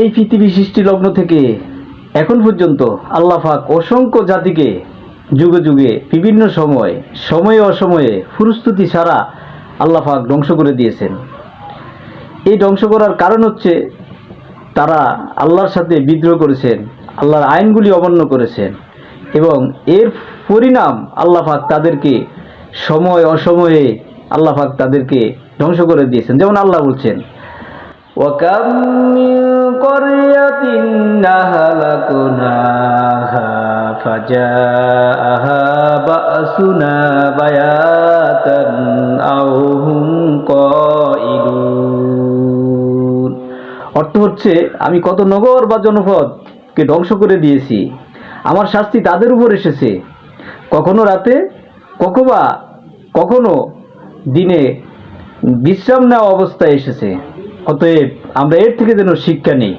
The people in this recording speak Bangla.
এই পৃথিবী সৃষ্টি লগ্ন থেকে এখন পর্যন্ত আল্লাহাক অসংখ্য জাতিকে যুগে যুগে বিভিন্ন সময়, সময়ে অসময়ে ফুরস্তুতি ছাড়া আল্লাহাক ধ্বংস করে দিয়েছেন। এই ধ্বংস করার কারণ হচ্ছে তারা আল্লাহর সাথে বিদ্রোহ করেছেন, আল্লাহর আইনগুলি অমান্য করেছেন এবং এর পরিণাম আল্লাহাক তাদেরকে সময় অসময়ে আল্লাহাক তাদেরকে ধ্বংস করে দিয়েছেন। যেমন আল্লাহ বলছেন ওয়াকাম قرية أهلكناها فجاءها بأسنا بياتا أو هم قائلون অর্থ হচ্ছে আমি কত নগর বা জনপদকে ধ্বংস করে দিয়েছি আমার শাস্তি তাদের উপর এসেছে কখনো রাতে কখবা কখনো দিনে বিশ্রাম নেওয়া অবস্থায় এসেছে অতএব আমরা এর থেকে যেন শিক্ষা নিই।